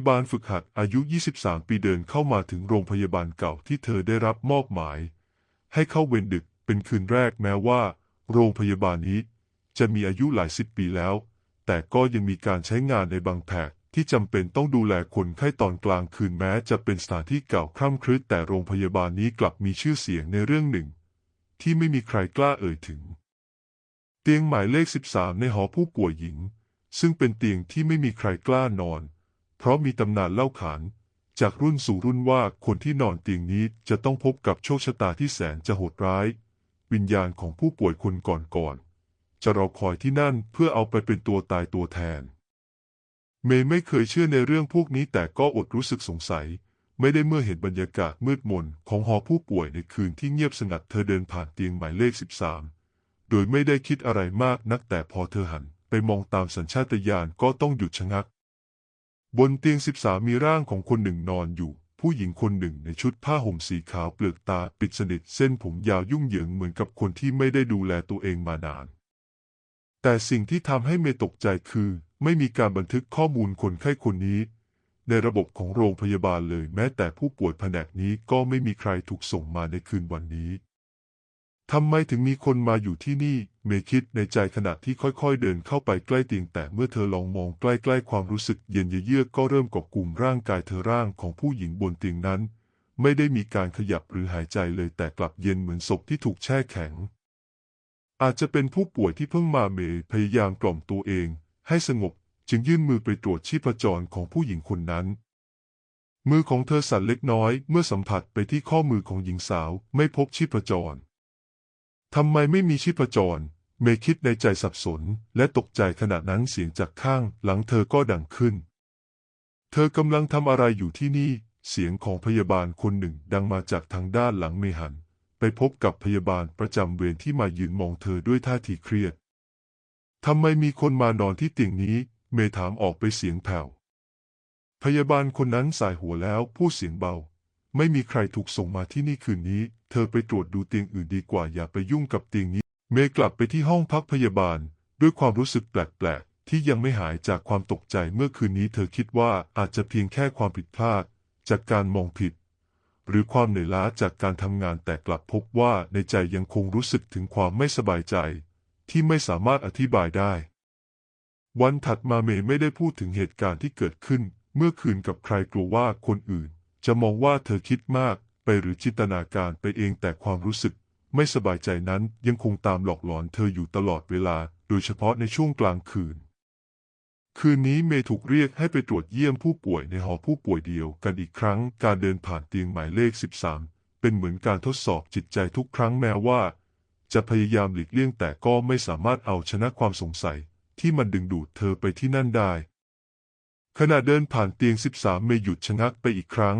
ยาบาลฝึกหัดอายุ 23 ปีเดินเข้ามาถึงโรงพยาบาลเก่าที่เธอได้รับมอบหมาย ให้เข้าเวรดึกเป็นคืนแรกแม้ว่า โรงพยาบาลนี้ จะมีอายุหลายสิบปีแล้ว แต่ก็ยังมีการใช้งานในบางแผกที่จำเป็นต้องดูแลคนไข้ตอนกลางคืนแม้จะเป็นสถานที่เก่าคร่ำครึแต่โรงพยาบาลนี้กลับมีชื่อเสียงในเรื่องหนึ่ง ที่ไม่มีใครกล้าเอ่ยถึง เตียงหมายเลข 13 ในหอผู้ป่วยหญิง ซึ่งเป็นเตียงที่ไม่มีใครกล้านอน เพราะมีตำนานเล่าขาน จากรุ่นสู่รุ่นว่าคนที่นอนเตียงนี้จะต้องพบกับโชคชะตาที่แสนจะโหดร้าย วิญญาณของผู้ป่วยคนก่อนๆจะรอคอยที่นั่นเพื่อเอาไปเป็นตัวตายตัวแทน เมย์ไม่เคยเชื่อในเรื่องพวกนี้แต่ก็อดรู้สึกสงสัย ไม่ได้เมื่อเห็นบรรยากาศมืดมนของหอผู้ป่วยในคืนที่เงียบสงัดเธอเดินผ่านเตียงหมายเลข 13 โดยไม่ได้คิดอะไรมากนักแต่พอเธอหันไปมองตามสัญชาตญาณก็ต้องหยุดชะงัก บนเตียง13มีร่างของคนหนึ่งนอนอยู่ ผู้หญิงคนหนึ่งในชุดผ้าห่มสีขาวเปลือกตาปิดสนิทเส้นผมยาวยุ่งเหยิงเหมือนกับคนที่ไม่ได้ดูแลตัวเองมานาน แต่สิ่งที่ทำให้เมย์ตกใจคือ ไม่มีการบันทึกข้อมูลคนไข้คนนี้ ในระบบของโรงพยาบาลเลยแม้แต่ผู้ป่วยแผนกนี้ก็ไม่มีใครถูกส่งมาในคืนวันนี้ ทำไมถึงมีคนมาอยู่ที่นี่ เมคิดในใจขณะที่ค่อยๆ เดินเข้าไปใกล้เตียง แต่เมื่อเธอลองมองใกล้ๆ ความรู้สึกเย็นเยือกก็เริ่มกาะกลุ่มร่างกายเธอร่างของผู้หญิงบนเตียงนั้น ไม่ได้มีการขยับหรือหายใจเลยแต่กลับเย็นเหมือนศพที่ถูกแช่แข็ง อาจจะเป็นผู้ป่วยที่เพิ่งมาเมย์พยายามกล่อมตัวเอง ให้สงบจึงยื่นมือไปตรวจชีพจรของผู้หญิงคนนั้นมือของเธอสั่นเล็กน้อยเมื่อสัมผัสไปที่ข้อมือของหญิงสาวไม่พบชีพจร ทำไมไม่มีชีพจร เมย์คิดในใจสับสน และตกใจขณะนั้นเสียงจากข้างหลังเธอก็ดังขึ้น เธอกำลังทำอะไรอยู่ที่นี่ เสียงของพยาบาลคนหนึ่งดังมาจากทางด้านหลังเมหัน ไปพบกับพยาบาลประจำเวรที่มายืนมองเธอด้วยท่าทีเครียดทำไมมีคนมานอนที่เตียงนี้ เมย์ถามออกไปเสียงแผ่ว พยาบาลคนนั้นสายหัวแล้วพูดเสียงเบา ไม่มีใครถูกส่งมาที่นี่คืนนี้ เธอไปตรวจดูเตียงอื่นดีกว่าอย่าไปยุ่งกับเตียงนี้ เมย์กลับไปที่ห้องพักพยาบาล ด้วยความรู้สึกแปลกๆ ที่ยังไม่หายจากความตกใจเมื่อคืนนี้ เธอคิดว่าอาจจะเพียงแค่ความผิดพลาด จากการมองผิด หรือความเหนื่อยล้าจากการทำงานแต่กลับพบว่าในใจยังคงรู้สึกถึงความไม่สบายใจ ที่ไม่สามารถอธิบายได้ วันถัดมาเมย์ไม่ได้พูดถึงเหตุการณ์ที่เกิดขึ้น เมื่อคืนกับใครกลัวว่าคนอื่น จะมองว่าเธอคิดมากไปหรือจินตนาการไปเองแต่ความรู้สึกไม่สบายใจนั้นยังคงตามหลอกหลอนเธออยู่ตลอดเวลา โดยเฉพาะในช่วงกลางคืน คืนนี้เมย์ถูกเรียกให้ไปตรวจเยี่ยมผู้ป่วยในหอผู้ป่วยเดียวกันอีกครั้ง การเดินผ่านเตียงหมายเลข 13 เป็นเหมือนการทดสอบจิตใจทุกครั้งแม้ว่า จะพยายามหลีกเลี่ยงแต่ก็ไม่สามารถเอาชนะความสงสัย ที่มันดึงดูดเธอไปที่นั่นได้ ขณะเดินผ่านเตียง 13 เมย์หยุดชะงักไปอีกครั้ง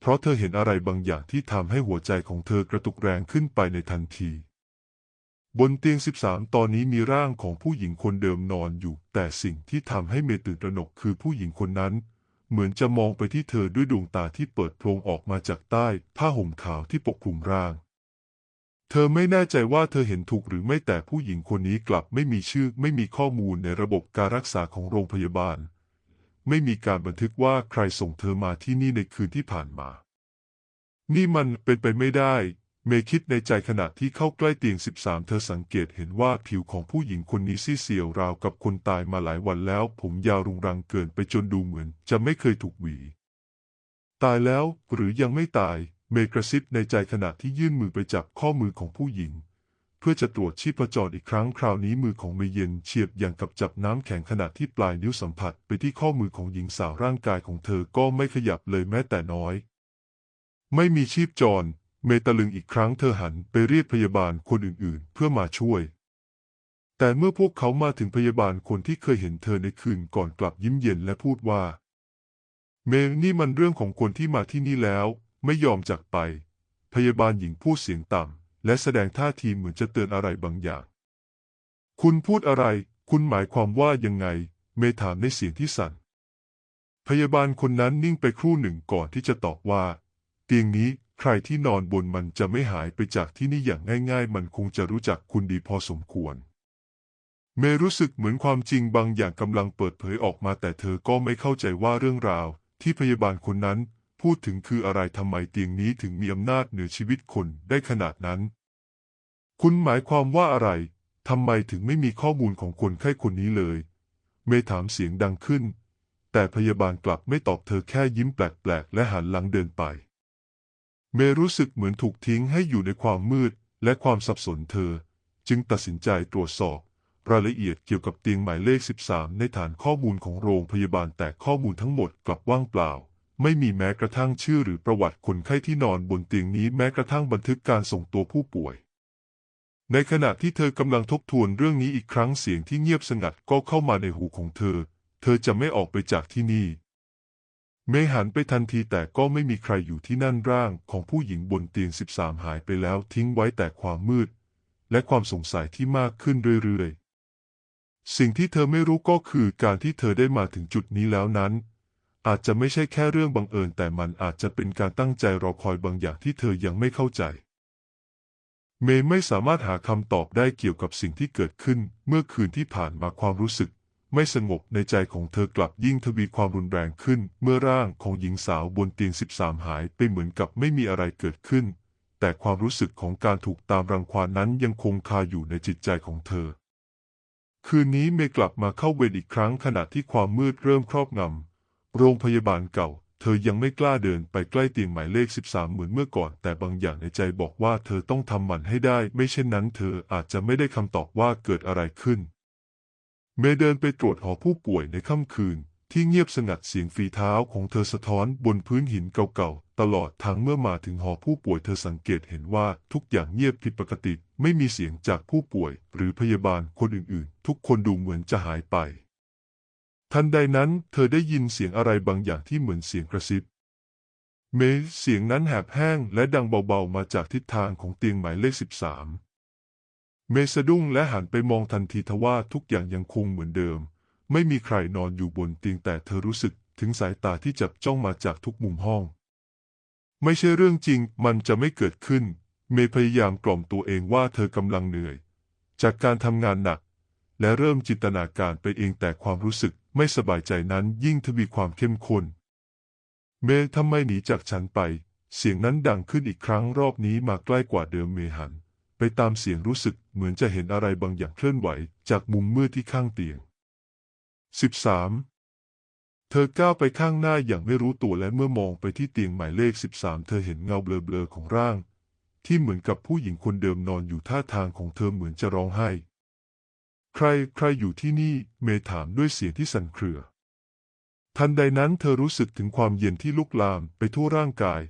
เพราะเธอเห็นอะไรบางอย่างที่ทำให้หัวใจของเธอกระตุกแรงขึ้นไปในทันที บนเตียง 13 ตอนนี้มีร่างของผู้หญิงคนเดิมนอนอยู่ แต่สิ่งที่ทำให้เมย์ตื่นตระหนกคือผู้หญิงคนนั้น เหมือนจะมองไปที่เธอด้วยดวงตาที่เปิดโพรงออกมาจากใต้ผ้าห่มขาวที่ปกคลุมร่าง เธอไม่แน่ใจว่าเธอเห็นถูกหรือไม่แต่ผู้หญิงคนนี้กลับไม่มีชื่อไม่มีข้อมูลในระบบการรักษาของโรงพยาบาล ไม่มีการบันทึกว่าใครส่งเธอมาที่นี่ในคืนที่ผ่านมา นี่มันเป็นไปไม่ได้ เมคิดในใจขณะที่เข้าใกล้เตียง 13 เธอสังเกตเห็นว่าผิวของผู้หญิงคนนี้ซีเซียวราวกับคนตายมาหลายวันแล้ว ผมยาวรุงรังเกินไปจนดูเหมือน จะไม่เคยถูกหวี ตายแล้วหรือยังไม่ตาย เมกระซิบในใจขณะที่ยื่นมือไปจับข้อมือของผู้หญิง เพื่อจะตรวจชีพจรอีกครั้งคราวนี้มือของเมย์เย็นเฉียบอย่างกับจับน้ำแข็งขณะที่ปลายนิ้วสัมผัสไปที่ข้อมือของหญิงสาวร่างกายของเธอก็ไม่ขยับเลยแม้แต่น้อย ไม่มีชีพจร เมตะลึงอีกครั้งเธอหันไปเรียกพยาบาลคนอื่นๆ เพื่อมาช่วย แต่เมื่อพวกเขามาถึงพยาบาลคนที่เคยเห็นเธอในคืนก่อนกลับยิ้มเย็นและพูดว่า เมย์นี่มันเรื่องของคนที่มาที่นี่แล้ว ไม่ยอมจากไป พยาบาลหญิงพูดเสียงต่ำ และแสดงท่าทีเหมือนจะเตือนอะไรบางอย่าง คุณพูดอะไร คุณหมายความว่ายังไง เมถามในเสียงที่สั่น พยาบาลคนนั้นนิ่งไปครู่หนึ่งก่อนที่จะตอบว่า เตียงนี้ใครที่นอนบนมันจะไม่หายไปจากที่นี่อย่างง่าย ๆ มันคงจะรู้จักคุณดีพอสมควร เมรู้สึกเหมือนความจริงบางอย่างกำลังเปิดเผยออกมาแต่เธอก็ไม่เข้าใจว่าเรื่องราวที่พยาบาลคนนั้น พูดถึงคืออะไรทำไมเตียงนี้ถึงมีอำนาจเหนือชีวิตคนได้ขนาดนั้น คุณหมายความว่าอะไรทำไมถึงไม่มีข้อมูลของคนไข้คนนี้เลย เมถามเสียงดังขึ้น แต่พยาบาลกลับไม่ตอบเธอแค่ยิ้มแปลกๆ และหันหลังเดินไป เมรู้สึกเหมือนถูกทิ้งให้อยู่ในความมืดและความสับสนเธอ จึงตัดสินใจตรวจสอบรายละเอียดเกี่ยวกับเตียงหมายเลข 13 ในฐานข้อมูลของโรงพยาบาลแต่ข้อมูลทั้งหมดกลับว่างเปล่า ไม่มีแม้กระทั่งชื่อหรือประวัติคนไข้ที่นอนบนเตียงนี้แม้กระทั่งบันทึกการส่งตัวผู้ป่วย ในขณะที่เธอกำลังทบทวนเรื่องนี้อีกครั้งเสียงที่เงียบสงัดก็เข้ามาในหูของเธอ เธอจะไม่ออกไปจากที่นี่ เมย์หันไปทันทีแต่ก็ไม่มีใครอยู่ที่นั่นร่างของผู้หญิงบนเตียง13หายไปแล้วทิ้งไว้แต่ความมืด และความสงสัยที่มากขึ้นเรื่อยๆ สิ่งที่เธอไม่รู้ก็คือการที่เธอได้มาถึงจุดนี้แล้วนั้น อาจจะไม่ใช่แค่เรื่องบังเอิญแต่มันอาจจะเป็นการตั้งใจรอคอยบางอย่างที่เธอยังไม่เข้าใจ เมย์ไม่สามารถหาคำตอบได้เกี่ยวกับสิ่งที่เกิดขึ้น เมื่อคืนที่ผ่านมาความรู้สึก ไม่สงบในใจของเธอกลับยิ่งทวีความรุนแรงขึ้น เมื่อร่างของหญิงสาวบนเตียง 13 หายไปเหมือนกับไม่มีอะไรเกิดขึ้น แต่ความรู้สึกของการถูกตามรังควานนั้นยังคงคาอยู่ในจิตใจของเธอ คืนนี้เมย์กลับมาเข้าเวรอีกครั้งขณะที่ความมืดเริ่มครอบงำ โรงพยาบาลเก่า เธอยังไม่กล้าเดินไปใกล้เตียงหมายเลข 13 เหมือนเมื่อก่อน แต่บางอย่างในใจบอกว่าเธอต้องทำมันให้ได้ ไม่เช่นนั้นเธออาจจะไม่ได้คำตอบว่าเกิดอะไรขึ้น เมเดินไปตรวจหอผู้ป่วยในค่ำคืน ที่เงียบสงัดเสียงฝีเท้าของเธอสะท้อนบนพื้นหินเก่าๆ ตลอดทางเมื่อมาถึงหอผู้ป่วยเธอสังเกตเห็นว่าทุกอย่างเงียบผิดปกติ ไม่มีเสียงจากผู้ป่วย หรือพยาบาลคนอื่นๆ ทุกคนดูเหมือนจะหายไป ทันใดนั้นเธอได้ยินเสียงอะไรบางอย่างที่เหมือนเสียงกระซิบ เมเสียงนั้นแหบแห้งและดังเบาๆมาจากทิศทางของเตียงหมายเลข13เมย์สะดุ้งและหันไปมองทันทีทว่าทุกอย่างยังคงเหมือนเดิม ไม่มีใครนอนอยู่บนเตียงแต่เธอรู้สึกถึงสายตาที่จับจ้องมาจากทุกมุมห้อง ไม่ใช่เรื่องจริงมันจะไม่เกิดขึ้น เมพยายามกล่อมตัวเองว่าเธอกำลังเหนื่อย จากการทำงานหนัก และเริ่มจินตนาการไปเองแต่ความรู้สึกไม่สบายใจนั้นยิ่งทวีความเข้มข้น เมย์ทำไมหนีจากฉันไป เสียงนั้นดังขึ้นอีกครั้งรอบนี้มาใกล้กว่าเดิมเมย์หัน ไปตามเสียงรู้สึกเหมือนจะเห็นอะไรบางอย่างเคลื่อนไหว จากมุมมืดที่ข้างเตียง 13 เธอก้าวไปข้างหน้าอย่างไม่รู้ตัวและเมื่อมองไปที่เตียงหมายเลข 13 เธอเห็นเงาเบลอๆของร่าง ที่เหมือนกับผู้หญิงคนเดิมนอนอยู่ท่าทางของเธอเหมือนจะร้องไห้ ใครใครอยู่ที่นี่เมย์ถามด้วยเสียงที่สั่นเครือ ทันใดนั้นเธอรู้สึกถึงความเย็นที่ลุกลามไปทั่วร่างกาย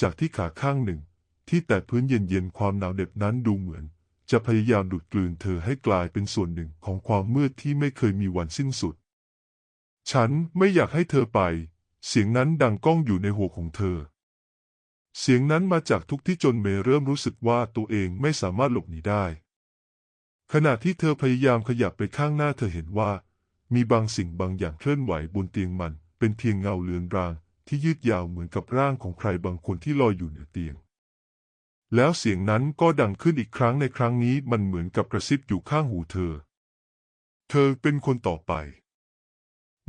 จากที่ขาข้างหนึ่ง ที่แตะพื้นเย็นๆความหนาวเหน็บนั้นดูเหมือน จะพยายามดูดกลืนเธอให้กลายเป็นส่วนหนึ่งของความมืดที่ไม่เคยมีวันสิ้นสุด ฉันไม่อยากให้เธอไป เสียงนั้นดังก้องอยู่ในหัวของเธอ เสียงนั้นมาจากทุกที่จนเมย์เริ่มรู้สึกว่าตัวเองไม่สามารถหลบหนีได้ ขณะที่เธอพยายามขยับไปข้างหน้าเธอเห็นว่า มีบางสิ่งบางอย่างเคลื่อนไหวบนเตียงมัน เป็นเพียงเงาเลือนราง ที่ยืดยาวเหมือนกับร่างของใครบางคนที่ลอยอยู่เหนือเตียง แล้วเสียงนั้นก็ดังขึ้นอีกครั้งในครั้งนี้มันเหมือนกับกระซิบอยู่ข้างหูเธอ เธอเป็นคนต่อไป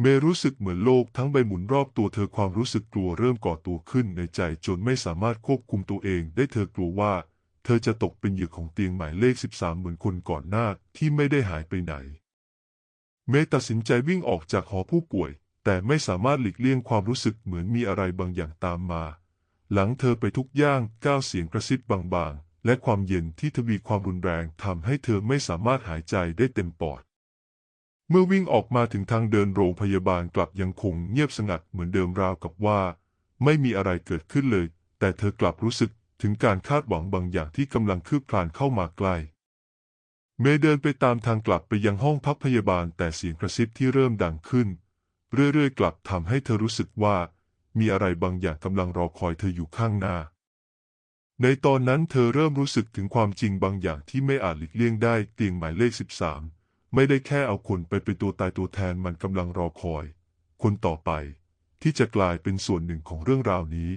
เมรู้สึกเหมือนโลกทั้งใบหมุนรอบตัวเธอความรู้สึกกลัวเริ่มก่อตัวขึ้นในใจจนไม่สามารถควบคุมตัวเองได้เธอกลัวว่า ธอจะตกเป็นเหยื่อของเตียงหมายเลข 13 เหมือนคนก่อนหน้าที่ไม่ได้หายไปไหน เมย์ตัดสินใจวิ่งออกจากหอผู้ป่วย แต่ไม่สามารถหลีกเลี่ยงความรู้สึกเหมือนมีอะไรบางอย่างตามมา หลังเธอไปทุกย่างก้าวเสียงกระซิบบางๆ และความเย็นที่ทวีความรุนแรงทำให้เธอไม่สามารถหายใจได้เต็มปอด เมื่อวิ่งออกมาถึงทางเดินโรงพยาบาลกลับยังคงเงียบสงัดเหมือนเดิมราวกับว่า ไม่มีอะไรเกิดขึ้นเลย แต่เธอกลับรู้สึก ถึงการคาดหวังบางอย่างที่กำลังคืบคลานเข้ามาใกล้ เมย์เดินไปตามทางกลับไปยังห้องพักพยาบาลแต่เสียงกระซิบที่เริ่มดังขึ้น เรื่อยๆ กลับทำให้เธอรู้สึกว่า มีอะไรบางอย่างกำลังรอคอยเธออยู่ข้างหน้า ในตอนนั้นเธอเริ่มรู้สึกถึงความจริงบางอย่างที่ไม่อาจหลีกเลี่ยงได้เตียงหมายเลข 13 ไม่ได้แค่เอาคนไปเป็นตัวตายตัวแทนมันกำลังรอคอย คนต่อไปที่จะกลายเป็นส่วนหนึ่งของเรื่องราวนี้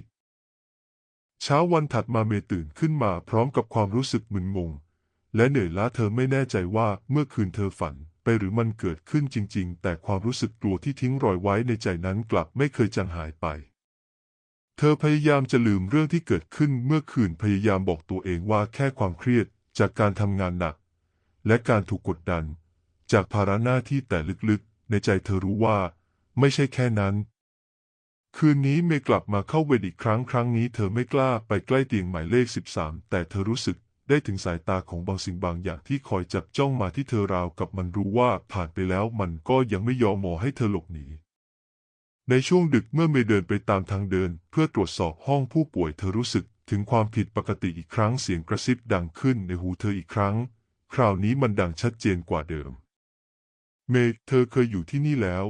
เช้าวันถัดมาเมย์ตื่นขึ้นมาพร้อมกับความรู้สึกมึนงง และเหนื่อยล้าเธอไม่แน่ใจว่าเมื่อคืนเธอฝันไปหรือมันเกิดขึ้นจริง ๆ แต่ความรู้สึกกลัวที่ทิ้งรอยไว้ในใจนั้นกลับไม่เคยจางหายไป เธอพยายามจะลืมเรื่องที่เกิดขึ้นเมื่อคืนพยายามบอกตัวเองว่าแค่ความเครียดจากการทำงานหนัก และการถูกกดดัน จากภาระหน้าที่แต่ลึกๆ ในใจเธอรู้ว่า ไม่ใช่แค่นั้น คืนนี้เมย์กลับมาเข้าเวรอีกครั้งครั้งนี้เธอไม่กล้าไปใกล้เตียงหมายเลข 13 แต่เธอรู้สึกได้ถึงสายตาของบางสิ่งบางอย่างที่คอยจับจ้องมาที่เธอราวกับมันรู้ว่าผ่านไปแล้วมันก็ยังไม่ยอมมอให้เธอหลบหนี ในช่วงดึกเมื่อเมย์เดินไปตามทางเดิน เพื่อตรวจสอบห้องผู้ป่วยเธอรู้สึกถึงความผิดปกติอีกครั้งเสียงกระซิบดังขึ้นในหูเธออีกครั้ง คราวนี้มันดังชัดเจนกว่าเดิม เมย์เธอเคยอยู่ที่นี่แล้ว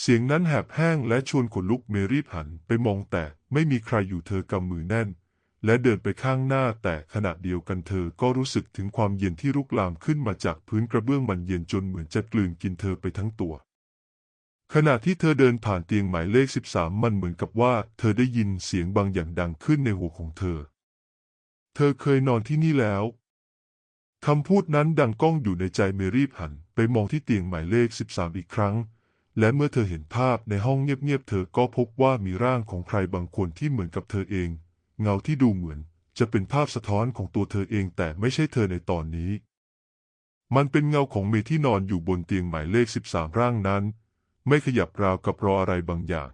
เสียงนั้นแหบแห้งและชวนขนลุกเมรีบหันไปมองแต่ไม่มีใครอยู่เธอกำมือแน่น และเดินไปข้างหน้าแต่ขณะเดียวกันเธอก็รู้สึกถึงความเย็นที่ลุกลามขึ้นมาจากพื้นกระเบื้องมันเย็นจนเหมือนจะกลืนกินเธอไปทั้งตัว ขณะที่เธอเดินผ่านเตียงหมายเลข 13 มันเหมือนกับว่า เธอได้ยินเสียงบางอย่างดังขึ้นในหัวของเธอ เธอเคยนอนที่นี่แล้วคำพูดนั้นดังก้องอยู่ในใจเมรีบหันไปมองที่เตียงหมายเลข 13 อีกครั้ง และเมื่อเธอเห็นภาพในห้องเงียบๆเธอก็พบว่ามีร่างของใครบางคนที่เหมือนกับเธอเอง เงาที่ดูเหมือน จะเป็นภาพสะท้อนของตัวเธอเองแต่ไม่ใช่เธอในตอนนี้ มันเป็นเงาของเมที่นอนอยู่บนเตียงหมายเลข 13 ร่างนั้น ไม่ขยับราวกับรออะไรบางอย่าง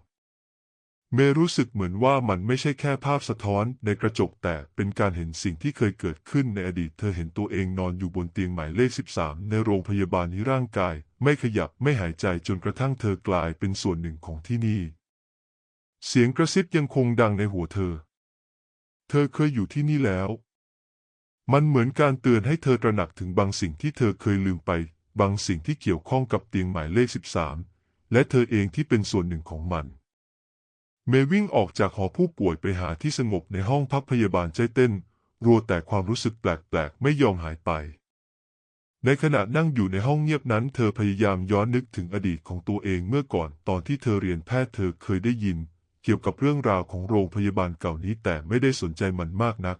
เมย์รู้สึกเหมือนว่ามันไม่ใช่แค่ภาพสะท้อนในกระจกแต่เป็นการเห็นสิ่งที่เคยเกิดขึ้นในอดีต เธอเห็นตัวเองนอนอยู่บนเตียงหมายเลข 13 ในโรงพยาบาลนี้ร่างกาย ไม่ขยับไม่หายใจจนกระทั่งเธอกลายเป็นส่วนหนึ่งของที่นี่ เสียงกระซิบยังคงดังในหัวเธอ เธอเคยอยู่ที่นี่แล้ว มันเหมือนการเตือนให้เธอตระหนักถึงบางสิ่งที่เธอเคยลืมไป บางสิ่งที่เกี่ยวข้องกับเตียงหมายเลข 13 และเธอเองที่เป็นส่วนหนึ่งของมัน เมย์วิ่งออกจากหอผู้ป่วยไปหาที่สงบในห้องพักพยาบาลใจเต้น รัวแต่ความรู้สึกแปลกๆ ไม่ยอมหายไป ในขณะนั่งอยู่ในห้องเงียบนั้น เธอพยายามย้อนนึกถึงอดีตของตัวเองเมื่อก่อนตอนที่เธอเรียนแพทย์เธอเคยได้ยิน เกี่ยวกับเรื่องราวของโรงพยาบาลเก่านี้แต่ไม่ได้สนใจมันมากนัก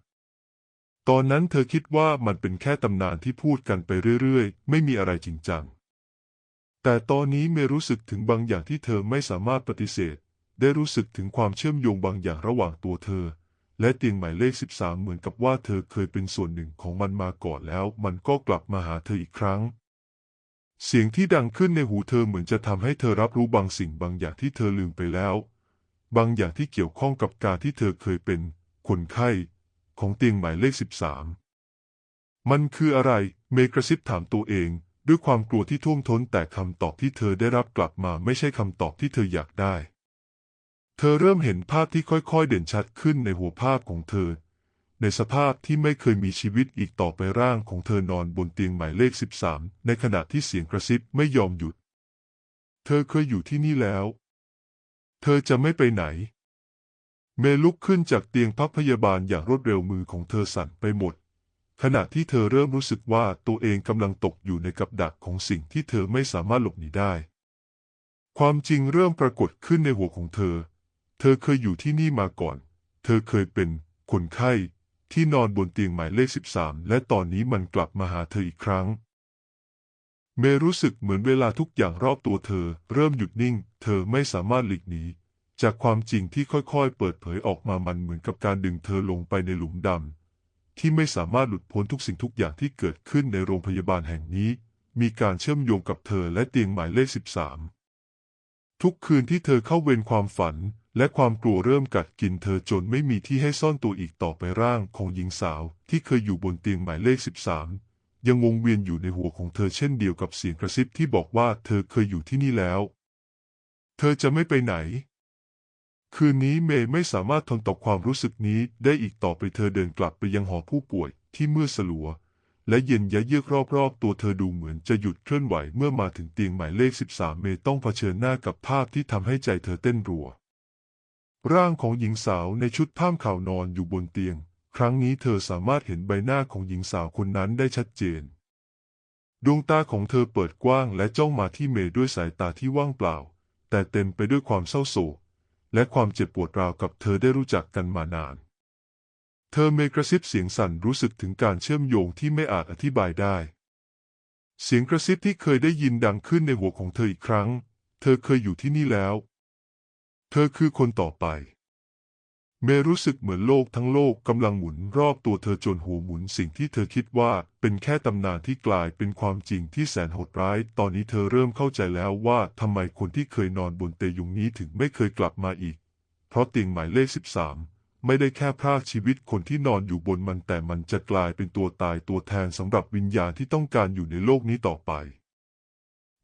ตอนนั้นเธอคิดว่ามันเป็นแค่ตำนานที่พูดกันไปเรื่อยๆ ไม่มีอะไรจริงจังแต่ตอนนี้เมรู้สึกถึงบางอย่างที่เธอไม่สามารถปฏิเสธ ได้รู้สึกถึงความเชื่อมโยงบางอย่างระหว่างตัวเธอ และเตียงหมายเลข 13 เหมือนกับว่าเธอเคยเป็นส่วนหนึ่งของมันมาก่อนแล้ว มันก็กลับมาหาเธออีกครั้ง เสียงที่ดังขึ้นในหูเธอเหมือนจะทำให้เธอรับรู้บางสิ่งบางอย่างที่เธอลืมไปแล้ว บางอย่างที่เกี่ยวข้องกับการที่เธอเคยเป็น คนไข้ ของเตียงหมายเลข 13 มันคืออะไร เมกระซิบถามตัวเองด้วยความกลัวที่ท่วมท้นแต่คำตอบที่เธอได้รับกลับมาไม่ใช่คำตอบที่เธออยากได้ เธอเริ่มเห็นภาพที่ค่อยๆ เด่นชัดขึ้นในหัวภาพของเธอ ในสภาพที่ไม่เคยมีชีวิตอีกต่อไปร่างของเธอนอนบนเตียงหมายเลข 13 ในขณะที่เสียงกระซิบไม่ยอมหยุด เธอเคยอยู่ที่นี่แล้ว เธอจะไม่ไปไหน เมลุกขึ้นจากเตียงพักพยาบาลอย่างรวดเร็วมือของเธอสั่นไปหมด ขณะที่เธอเริ่มรู้สึกว่าตัวเองกำลังตกอยู่ในกับดักของสิ่งที่เธอไม่สามารถหลบหนีได้ ความจริงเริ่มปรากฏขึ้นในหัวของเธอ เธอเคยอยู่ที่นี่มาก่อน เธอเคยเป็นคนไข้ที่นอนบนเตียงหมายเลข 13 และตอนนี้มันกลับมาหาเธออีกครั้ง เมรู้สึกเหมือนเวลาทุกอย่างรอบตัวเธอ เริ่มหยุดนิ่ง เธอไม่สามารถหลีกหนีจากความจริงที่ค่อยๆ เปิดเผยออกมามันเหมือนกับการดึงเธอลงไปในหลุมดำที่ไม่สามารถหลุดพ้นทุกสิ่งทุกอย่างที่เกิดขึ้นในโรงพยาบาลแห่งนี้ มีการเชื่อมโยงกับเธอและเตียงหมายเลข 13 ทุกคืนที่เธอเข้าเวรความฝัน และความกลัวเริ่มกัดกินเธอจนไม่มีที่ให้ซ่อนตัวอีกต่อไปร่างของหญิงสาวที่เคยอยู่บนเตียงหมายเลข 13 ยังวงเวียนอยู่ในหัวของเธอเช่นเดียวกับเสียงกระซิบที่บอกว่าเธอเคยอยู่ที่นี่แล้ว เธอจะไม่ไปไหน คืนนี้เมย์ไม่สามารถทนต่อความรู้สึกนี้ได้อีกต่อไปเธอเดินกลับไปยังหอผู้ป่วยที่มืดสลัว และเย็นยะเยือกรอบๆ ตัวเธอดูเหมือนจะหยุดเคลื่อนไหวเมื่อมาถึงเตียงหมายเลข 13 เมย์ต้องเผชิญหน้ากับภาพที่ทำให้ใจเธอเต้นรัว ร่างของหญิงสาวในชุดผ้าขาวนอนอยู่บนเตียง ครั้งนี้เธอสามารถเห็นใบหน้าของหญิงสาวคนนั้นได้ชัดเจน ดวงตาของเธอเปิดกว้างและจ้องมาที่เมย์ด้วยสายตาที่ว่างเปล่า แต่เต็มไปด้วยความเศร้าโศกและความเจ็บปวดราวกับเธอได้รู้จักกันมานาน เธอเมย์กระซิบเสียงสั่นรู้สึกถึงการเชื่อมโยงที่ไม่อาจอธิบายได้ เสียงกระซิบที่เคยได้ยินดังขึ้นในหัวของเธออีกครั้ง เธอเคยอยู่ที่นี่แล้ว เธอคือคนต่อไป เมรู้สึกเหมือนโลกทั้งโลกกำลังหมุนรอบตัวเธอจนหัวหมุนสิ่งที่เธอคิดว่าเป็นแค่ตำนานที่กลายเป็นความจริงที่แสนโหดร้าย ตอนนี้เธอเริ่มเข้าใจแล้วว่าทำไมคนที่เคยนอนบนเตยุงนี้ถึงไม่เคยกลับมาอีก เพราะเตียงหมายเลข 13ไม่ได้แค่พรากชีวิตคนที่นอนอยู่บนมันแต่มันจะกลายเป็นตัวตายตัวแทนสำหรับวิญญาณที่ต้องการอยู่ในโลกนี้ต่อไป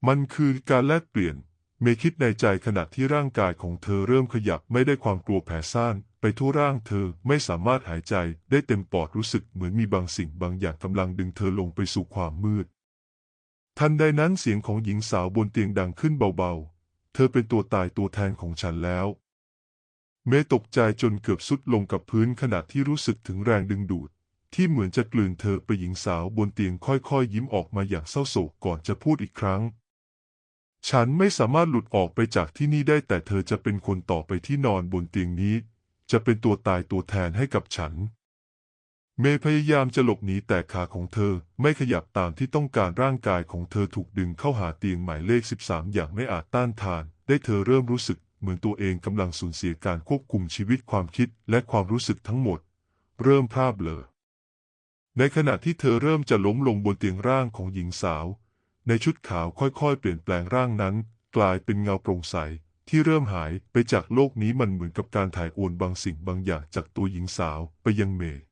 มันคือการแลกเปลี่ยน เมย์คิดในใจขณะที่ร่างกายของเธอเริ่มขยับไม่ได้ความกลัวแผ่ซ่านไปทั่วร่างเธอไม่สามารถหายใจได้เต็มปอดรู้สึกเหมือนมีบางสิ่งบางอย่างกำลังดึงเธอลงไปสู่ความมืด ทันใดนั้นเสียงของหญิงสาวบนเตียงดังขึ้นเบาๆ เธอเป็นตัวตายตัวแทนของฉันแล้ว เมย์ตกใจจนเกือบสุดลงกับพื้นขณะที่รู้สึกถึงแรงดึงดูด ที่เหมือนจะกลืนเธอไปหญิงสาวบนเตียงค่อยๆ ยิ้มออกมาอย่างเศร้าโศกก่อนจะพูดอีกครั้ง ฉันไม่สามารถหลุดออกไปจากที่นี่ได้แต่เธอจะเป็นคนต่อไปที่นอนบนเตียงนี้ จะเป็นตัวตายตัวแทนให้กับฉัน เมย์พยายามจะหลบหนีแต่ขาของเธอไม่ขยับตามที่ต้องการร่างกายของเธอถูกดึงเข้าหาเตียงหมายเลข 13 อย่างไม่อาจต้านทาน ได้เธอเริ่มรู้สึกเหมือนตัวเองกำลังสูญเสียการควบคุมชีวิตความคิดและความรู้สึกทั้งหมด เริ่มพร่าเบลอในขณะที่เธอเริ่มจะล้มลงบนเตียงร่างของหญิงสาว ในชุดขาวค่อยๆ เปลี่ยนแปลงร่างนั้น กลายเป็นเงาโปร่งใส ที่เริ่มหายไปจากโลกนี้มันเหมือนกับการถ่ายโอนบางสิ่งบางอย่างจากตัวหญิงสาวไปยังเมย์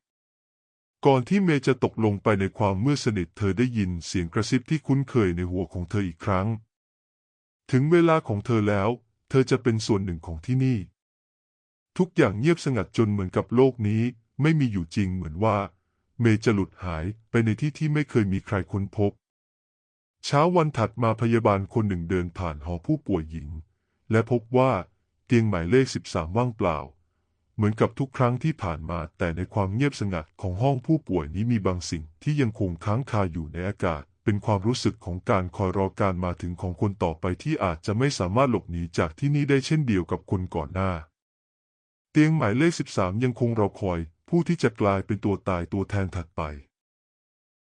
ก่อนที่เมย์จะตกลงไปในความมืดสนิทเธอได้ยินเสียงกระซิบที่คุ้นเคยในหัวของเธออีกครั้ง ถึงเวลาของเธอแล้ว เธอจะเป็นส่วนหนึ่งของที่นี่ ทุกอย่างเงียบสงัดจนเหมือนกับโลกนี้ ไม่มีอยู่จริงเหมือนว่า เมย์จะหลุดหายไปในที่ที่ไม่เคยมีใครค้นพบ เช้าวันถัดมาพยาบาลคนหนึ่งเดินผ่านหอผู้ป่วยหญิง และพบว่าเตียงหมายเลข 13 ว่างเปล่า เหมือนกับทุกครั้งที่ผ่านมาแต่ในความเงียบสงัดของห้องผู้ป่วยนี้มีบางสิ่งที่ยังคงค้างคาอยู่ในอากาศ เป็นความรู้สึกของการคอยรอการมาถึงของคนต่อไปที่อาจจะไม่สามารถหลบหนีจากที่นี่ได้เช่นเดียวกับคนก่อนหน้า เตียงหมายเลข 13 ยังคงรอคอย ผู้ที่จะกลายเป็นตัวตายตัวแทนถัดไป